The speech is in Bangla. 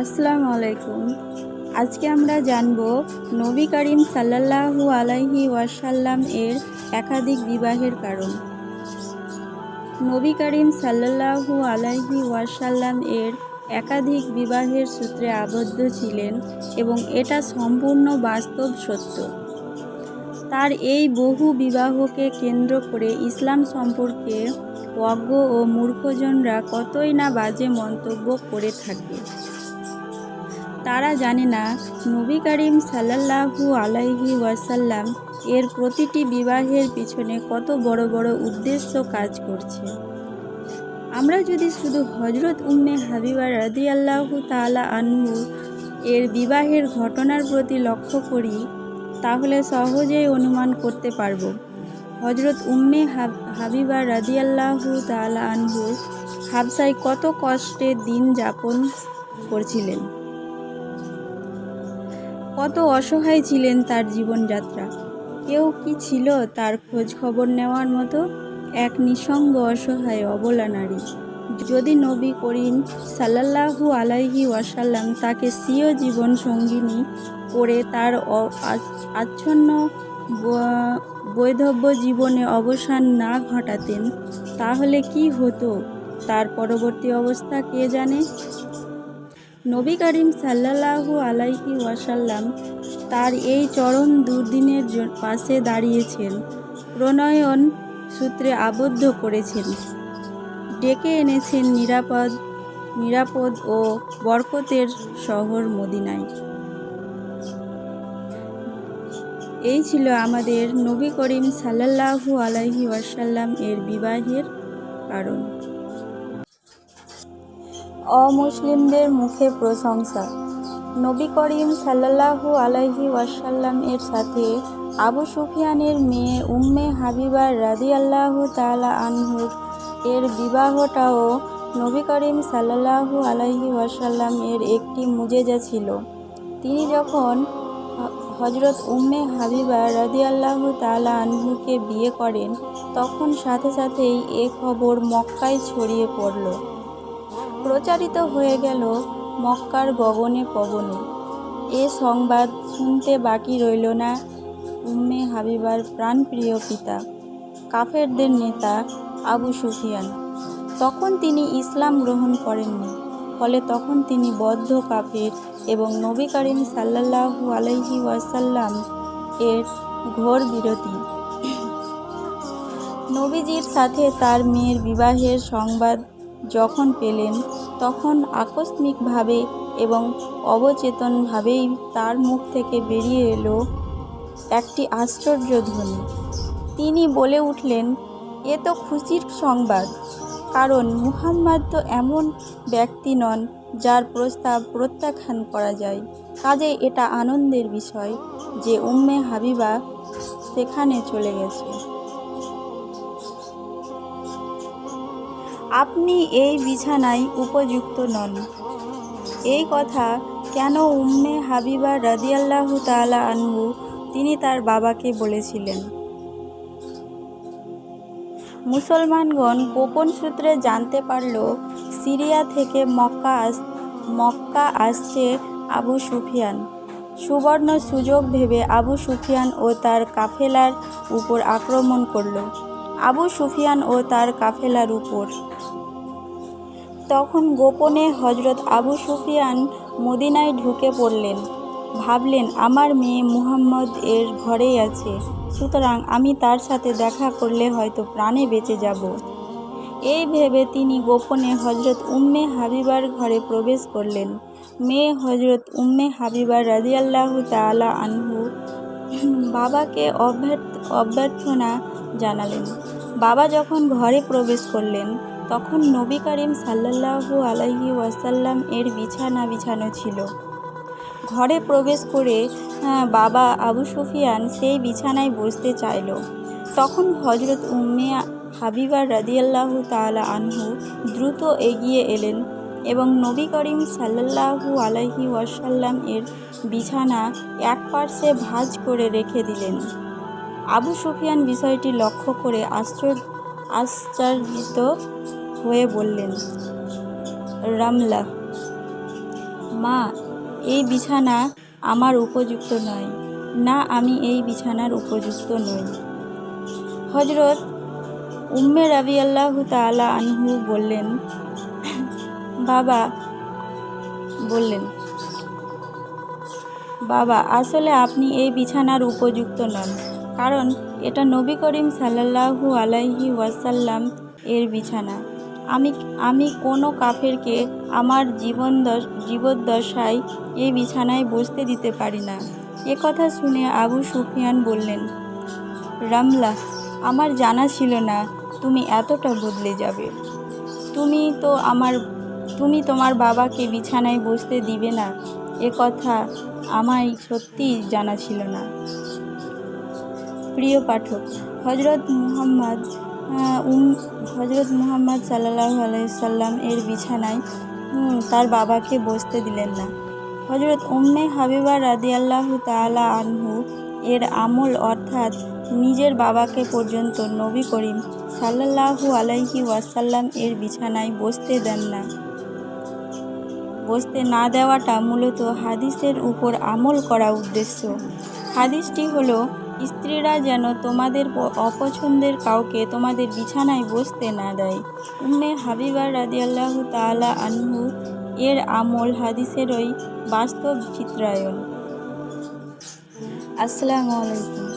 আসসালামু আলাইকুম। আজকে আমরা জানব নবী করিম সাল্লাল্লাহু আলাইহি ওয়াসাল্লাম এর একাধিক বিবাহের কারণ। নবী করিম সাল্লাল্লাহু আলাইহি ওয়াসাল্লাম এর একাধিক বিবাহের সূত্রে আবদ্ধ ছিলেন এবং এটা সম্পূর্ণ বাস্তব সত্য। তার এই বহু বিবাহকে কেন্দ্র করে ইসলাম সম্পর্কে অজ্ঞ ও মূর্খজনরা কতই না বাজে মন্তব্য করে থাকে। তারা জানে না, নবী করিম সাল্লাল্লাহু আলাইহি ওয়াসাল্লাম এর প্রতিটি বিবাহের পিছনে কত বড় বড় উদ্দেশ্য কাজ করছে। আমরা যদি শুধু হজরত উম্মে হাবিবা রাদি আল্লাহু তালা আনহু এর বিবাহের ঘটনার প্রতি লক্ষ্য করি, তাহলে সহজেই অনুমান করতে পারব। হজরত উম্মে হাব, হাবিবা রাদি আল্লাহু তালা আনহু হাবসায় কত কষ্টে দিন যাপন করছিলেন। কত অসহায় ছিলেন তার জীবনযাত্রা। কেউ কি ছিল তার খোঁজ খবর নেওয়ার মতো এক নিঃসঙ্গ অসহায় অবলা নারী? যদি নবী করিম সাল্লাল্লাহু আলাইহি ওয়াসাল্লাম তাকে স্বীয় জীবন সঙ্গিনী করে তার আচ্ছন্ন বৈধব্য জীবনে অবসান না ঘটাতেন, তাহলে কি হতো? তার পরবর্তী অবস্থা কে জানে? নবী করিম সাল্লাল্লাহু আলাইহি ওয়াসাল্লাম তার এই চরম দুর্দিনের পাশে দাঁড়িয়েছেন। প্রণয়ন সূত্রে আবদ্ধ করেছেন। ডেকে এনেছেন নিরাপদ নিরাপদ ও বরকতের শহর মদিনায়। এই ছিল আমাদের নবী করিম সাল্লাল্লাহু আলাইহি ওয়াসাল্লাম এর বিবাহের কারণ। অমুসলিমদের মুখে প্রশংসা। নবী করিম সাল্লাল্লাহু আলাইহি ওয়াসাল্লাম এর সাথে আবু সুফিয়ানের মেয়ে উম্মে হাবিবার রাদি আল্লাহু তালা আনহুর এর বিবাহটাও নবী করিম সাল্লাল্লাহু আলাইহি ওয়াসাল্লাম এর একটি মুজেজা ছিল। তিনি যখন হজরত উম্মে হাবিবা রাদি আল্লাহু তালা আনহুকে বিয়ে করেন, তখন সাথে সাথেই এ খবর মক্কায় ছড়িয়ে পড়ল। প্রচারিত হয়ে গেল মক্কার গগনে পবনে এ সংবাদ শুনতে বাকি রইল না উম্মে হাবিবার প্রাণপ্রিয় পিতা, কাফেরদের নেতা আবু সুফিয়ান। তখন তিনি ইসলাম গ্রহণ করেননি, ফলে তখন তিনি বদ্ধ কাফের এবং নবী করিম সাল্লাল্লাহু আলাইহি ওয়াসাল্লাম এর ঘোর বিরতি নবীজির সাথে তার মেয়ের বিবাহের সংবাদ যখন পেলেন, তখন আকস্মিকভাবে এবং অবচেতনভাবেই তার মুখ থেকে বেরিয়ে এলো একটি আশ্চর্য ধ্বনি। তিনি বলে উঠলেন, এ তো খুশির সংবাদ, কারণ মুহাম্মদ তো এমন ব্যক্তি নন যার প্রস্তাব প্রত্যাখ্যান করা যায়। কাজে এটা আনন্দের বিষয় যে উম্মে হাবিবা সেখানে চলে গেছে। আপনি এই বিছানায় উপযুক্ত নন। এই কথা কেন উম্মে হাবিবা রাদিয়াল্লাহু তালা আনহু তিনি তার বাবাকে বলেছিলেন। মুসলমানগণ গোপন সূত্রে জানতে পারল, সিরিয়া থেকে মক্কা আস, মক্কা আসছে আবু সুফিয়ান। সুবর্ণ সুযোগ ভেবে আবু সুফিয়ান ও তার কাফেলার উপর আক্রমণ করল। আবু সুফিয়ান ও তার কাফেলার উপর। তখন গোপনে হজরত আবু সুফিয়ান মদিনায় ঢুকে পড়লেন। ভাবলেন, আমার মেয়ে মুহাম্মদ এর ঘরেই আছে। সুতরাং আমি তার সাথে দেখা করলে হয়তো প্রাণে বেঁচে যাব। এই ভেবে তিনি গোপনে হজরত উম্মে হাবিবার ঘরে প্রবেশ করলেন। মেয়ে হজরত উম্মে হাবিবা রাদিয়াল্লাহু তাআলা আনহু বাবাকে অভ্যর্থ, অভ্যর্থনা জানালেন। বাবা যখন ঘরে প্রবেশ করলেন, তখন নবী করিম সাল্লাল্লাহু আলাইহি ওয়াসাল্লাম এর বিছানা বিছানো ছিল। ঘরে প্রবেশ করে বাবা আবু সুফিয়ান সেই বিছানায় বসতে চাইল। তখন হজরত উম্মে হাবিবা রাদিয়াল্লাহু তাআলা আনহু দ্রুত এগিয়ে এলেন এবং নবী করিম সাল্লাল্লাহু আলাইহি ওয়াসাল্লাম এর বিছানা এক পার্শ্বে ভাঁজ করে রেখে দিলেন। আবু সুফিয়ান বিষয়টি লক্ষ্য করে আশ্চর্য আশ্চর্যিত হয়ে বললেন, রামলা, মা, এই বিছানা আমার উপযুক্ত নয়। না, আমি এই বিছানার উপযুক্ত নই। হজরত উম্মে রাবি আল্লাহ তালা আনহু বললেন, বাবা বললেন, বাবা, আসলে আপনি এই বিছানার উপযুক্ত নন। কারণ এটা নবী করিম সাল্লাল্লাহু আলাইহি ওয়াসাল্লাম এর বিছানা। আমি আমি কোনো কাফেরকে আমার জীবন দশ, জীবদ্দশায় এই বিছানায় বসতে দিতে পারি না। এ কথা শুনে আবু সুফিয়ান বললেন, রামলা, আমার জানা ছিল না তুমি এতটা বদলে যাবে। তুমি তো আমার, তুমি তোমার বাবাকে বিছানায় বসতে দিবে না। এ কথা আমায় সত্যিই জানা ছিল না। প্রিয় পাঠক হজরত মুহাম্মদ উম হজরত মুহাম্মদ সাল্লাহ আলাইসাল্লাম এর বিছানায় তার বাবাকে বসতে দিলেন না। হজরত উম্মে হাবিবা রাদি আল্লাহ তালা আনহু এর আমল অর্থাৎ নিজের বাবাকে পর্যন্ত নবী করিম সাল্লাল্লাহু আলাইহি ওয়াসাল্লাম এর বিছানায় বসতে দেন না। বসতে না দেওয়াটা মূলত হাদিসের উপর আমল করা উদ্দেশ্য। হাদিসটি হলো স্ত্রীরা যেন তোমাদের অপছন্দের কাউকে তোমাদের বিছানায় বসতে না দেয়। উম্মে হাবিবার রাজিয়াল্লাহ তালা আনহু এর আমল হাদিসেরই বাস্তব চিত্রায়ন আসসালামু আলাইকুম।